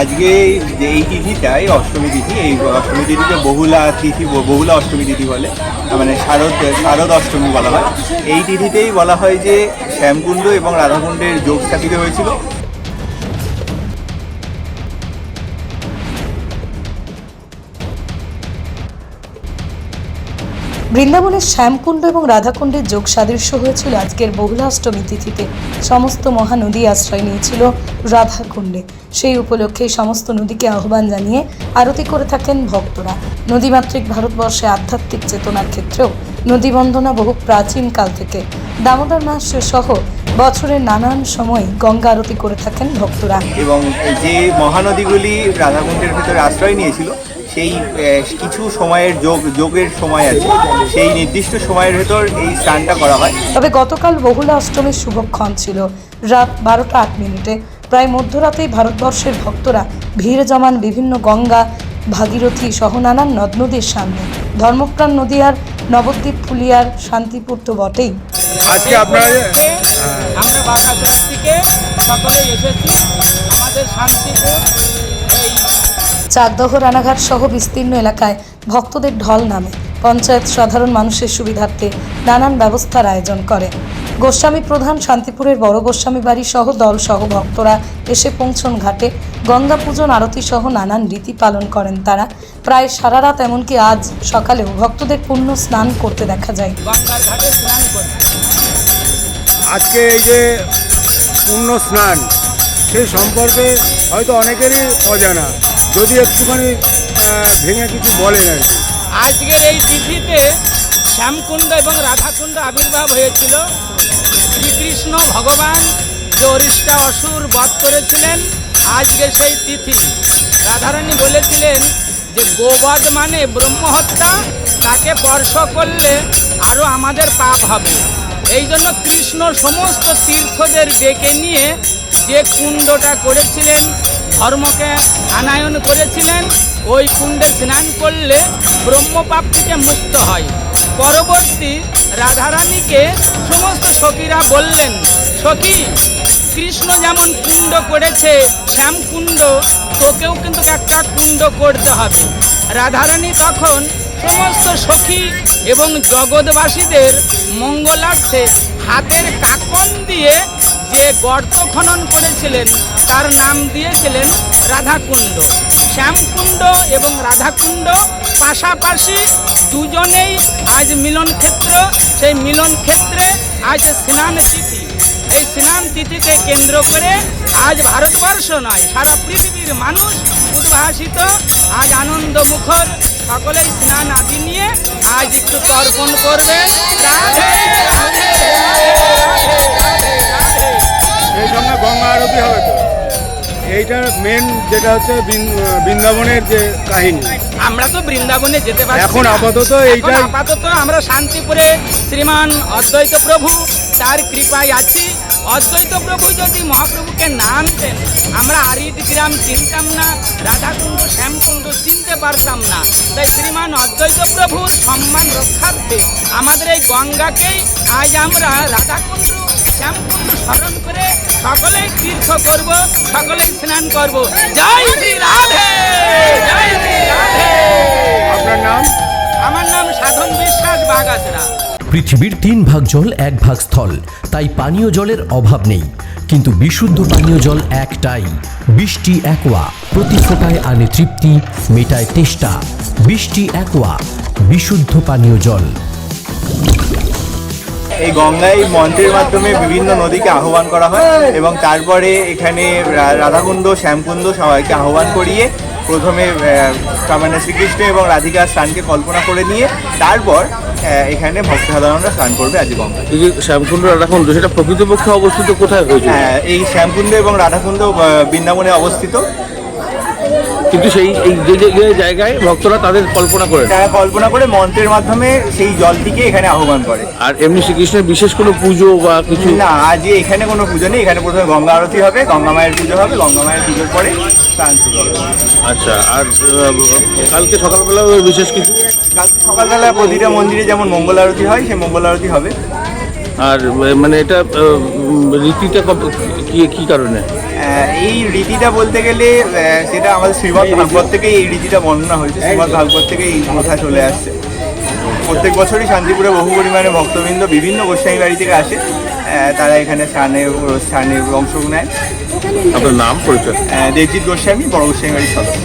আজকে যে এই তিথিটাই অষ্টমী তিথি, এই অষ্টমী তিথিতে বহুলা তিথি বহুলা অষ্টমী তিথি বলে মানে শারদ শারদ অষ্টমী বলা হয়। এই তিথিতেই বলা হয় যে শ্যামকুণ্ড এবং রাধাকুণ্ডের যোগ স্থাপিত হয়েছিল। বৃন্দাবনের শ্যামকুণ্ড এবং রাধাকুণ্ডের যোগ সাদৃশ্য হয়েছিল আজকের বহুলাষ্টমী তিথিতে। সমস্ত মহানদী আশ্রয় নিয়েছিল রাধাকুণ্ডে। সেই উপলক্ষে সমস্ত নদীকে আহ্বান জানিয়ে আরতি করে থাকেন ভক্তরা। নদীমাত্রিক ভারতবর্ষে আধ্যাত্মিক চেতনার ক্ষেত্রেও নদীবন্দনা বহু প্রাচীন কাল থেকে। দামোদর মাস সহ বছরের নানান সময় গঙ্গা আরতি করে থাকেন ভক্তরা। এবং যে মহানদীগুলি রাধাকুণ্ডের ভিতরে আশ্রয় নিয়েছিল সেই কিছু সময়ের যোগ যোগের সময় আছে। সেই নির্দিষ্ট সময়ের ভেতর এই স্নানটা করা হয়। তবে গতকাল বহুলা অষ্টমীর শুভক্ষণ ছিল। রাত বারোটা আট মিনিটে। প্রায় মধ্যরাতেই ভারতবর্ষের ভক্তরা ভিড় জমান বিভিন্ন গঙ্গা ভাগীরথী সহ নানান নদ নদীর সামনে। ধর্মপ্রাণ নদীয়ার নবদ্বীপ ফুলিয়ার শান্তিপুর তো বটেই। আজকে আপনারা আমরা বাগাতের থেকে সকলে এসেছি। আমাদের শান্তিপুর এই চাকদহ রানাঘাট সহ বিস্তীর্ণ এলাকায় ভক্তদের ঢল নামে। পঞ্চায়েত সাধারণ মানুষের সুবিধার্থে নানান ব্যবস্থার আয়োজন করে। গোস্বামী প্রধান শান্তিপুরের বড় গোস্বামী বাড়ি সহ দল সহ ভক্তরা এসে পৌঁছন ঘাটে। গঙ্গা পূজন আরতি সহ নানান রীতি পালন করেন তারা। প্রায় সারা রাত এমনকি আজ সকালেও ভক্তদের পুণ্য স্নান করতে দেখা যায়। গঙ্গার ঘাটে স্নান করছি আজকে এই যে পূর্ণ স্নান, সেই সম্পর্কে হয়তো অনেকেরই অজানা, যদি একটুখানি ভেঙে কিছু বলেন আর আজকের এই তিথিতে শ্যামকুণ্ড এবং রাধাকুণ্ড আবির্ভাব হয়েছিল। শ্রীকৃষ্ণ ভগবান যে অরিষ্টা অসুর বধ করেছিলেন, আজকে সেই তিথি। রাধারানী বলেছিলেন যে গোবধ মানে ব্রহ্মহত্যা, তাকে স্পর্শ করলে আরও আমাদের পাপ হবে। এই জন্য কৃষ্ণ সমস্ত তীর্থদের ডেকে নিয়ে যে কুণ্ডটা করেছিলেন, ধর্মকে আনায়ন করেছিলেন, ওই কুণ্ডে স্নান করলে ব্রহ্মপাপ থেকে মুক্ত হয়। পরবর্তী রাধারানীকে সমস্ত সখীরা বললেন, সখী, কৃষ্ণ যেমন কুণ্ড করেছে, শ্যাম কুণ্ড, তোকেও কিন্তু একটা কুণ্ড করতে হবে। রাধারানী তখন সমস্ত সখী এবং জগৎবাসীদের মঙ্গলার্থে হাতের কাকন দিয়ে যে গর্ত খনন করেছিলেন, তার নাম দিয়েছিলেন রাধাকুণ্ড। শ্যামকুণ্ড এবং রাধাকুণ্ড পাশাপাশি দুজনেই আজ মিলন ক্ষেত্র, সেই মিলন ক্ষেত্রে আজ স্নান তিথি। এই স্নান তিথিকে কেন্দ্র করে আজ ভারতবর্ষ নয়, সারা পৃথিবীর মানুষ উদ্ভাসিত, আজ আনন্দ মুখর সকলেই স্নান আদি নিয়ে আজ একটু তর্পণ করবে। সেই সঙ্গে গঙ্গা আরতি হবে তো। এইটার মেন যেটা হচ্ছে বৃন্দাবনের যে কাহিনী। আমরা তো বৃন্দাবনে যেতে পারি এখন আপাতত এইটা আপাতত আমরা শান্তিপুরে শ্রীমান অদ্বৈত প্রভু তার কৃপায় আছি। অদ্বৈত প্রভু যদি মহাপ্রভুকে না আনতেন আমরা আরিদ গ্রাম চিনতাম না রাধাকুণ্ড শ্যামকুণ্ড চিনতে পারতাম না। তাই শ্রীমান অদ্বৈত প্রভুর সম্মান রক্ষার্থে আমাদের এই গঙ্গাকেই আজ আমরা রাধাকুণ্ড শ্যামকুণ্ড স্মরণ করে সকলেই তীর্থ করব সকলেই স্নান করব। জয় শ্রী রাধে! জয় শ্রী রাধে! আপনার নাম? আমার নাম সাধন বিশ্বাস বাগাসরা পৃথিবীর তিন ভাগ জল এক ভাগ স্থল। তাই পানীয় জলের অভাব নেই। কিন্তু বিশুদ্ধ পানীয় জল একটাই। বৃষ্টি একোয়া, প্রতি ফোটায় আনে তৃপ্তি, মেটায় তেষ্টা। বৃষ্টি একোয়া, বিশুদ্ধ পানীয় জল। এই গঙ্গায় মন্ত্রের মাধ্যমে বিভিন্ন নদীকে আহ্বান করা হয় এবং তারপরে এখানে রাধাকুণ্ড, শ্যামকুণ্ড সবাইকে আহ্বান করিয়ে প্রথমে মানে শ্রীকৃষ্ণ এবং রাধিকার স্থানকে কল্পনা করে নিয়ে তারপর এখানে ভক্ত সাধারণরা স্নান করবে আজ গঙ্গা শ্যামকুণ্ড রাধাকুণ্ড সেটা প্রকৃতপক্ষে অবস্থিত কোথায় হয়েছে? হ্যাঁ, এই শ্যামকুণ্ড এবং রাধাকুণ্ড বৃন্দাবনে অবস্থিত। কিন্তু সেই এই যে যে যে জায়গায় ভক্তরা তাদের কল্পনা করে তারা কল্পনা করে মন্ত্রের মাধ্যমে সেই জলটিকে এখানে আহ্বান করে। আর এমনি শ্রীকৃষ্ণের বিশেষ কোনো পুজো বা কিছু? না আজ এখানে কোনো পুজো নেই। এখানে প্রথমে গঙ্গা আরতি হবে গঙ্গা মায়ের পুজো হবে গঙ্গা মায়ের পুজোর পরে স্নান শুরু হবে। আচ্ছা আর কালকে সকালবেলা বিশেষ কিছু? কাল সকালবেলা প্রতিটা মন্দিরে যেমন মঙ্গল আরতি হয় সেই মঙ্গল আরতি হবে। আর মানে এটা রীতিটা কি কি কারণে? এই রীতিটা বলতে গেলে সেটা আমাদের শ্রীমৎ ভাগবত থেকেই এই রীতিটা বর্ণনা হয়েছে। শ্রীমৎ ভাগবত থেকে এই কথা চলে আসছে। প্রত্যেক বছরই শান্তিপুরে বহু পরিমাণে ভক্তবৃন্দ বিভিন্ন গোস্বামী বাড়ি থেকে আসে। তারা এখানে স্থানে স্থানে অংশ নেয়। আপনার নাম পরিচয়? দেবজিৎ গোস্বামী বড় গোস্বামী বাড়ির সদস্য।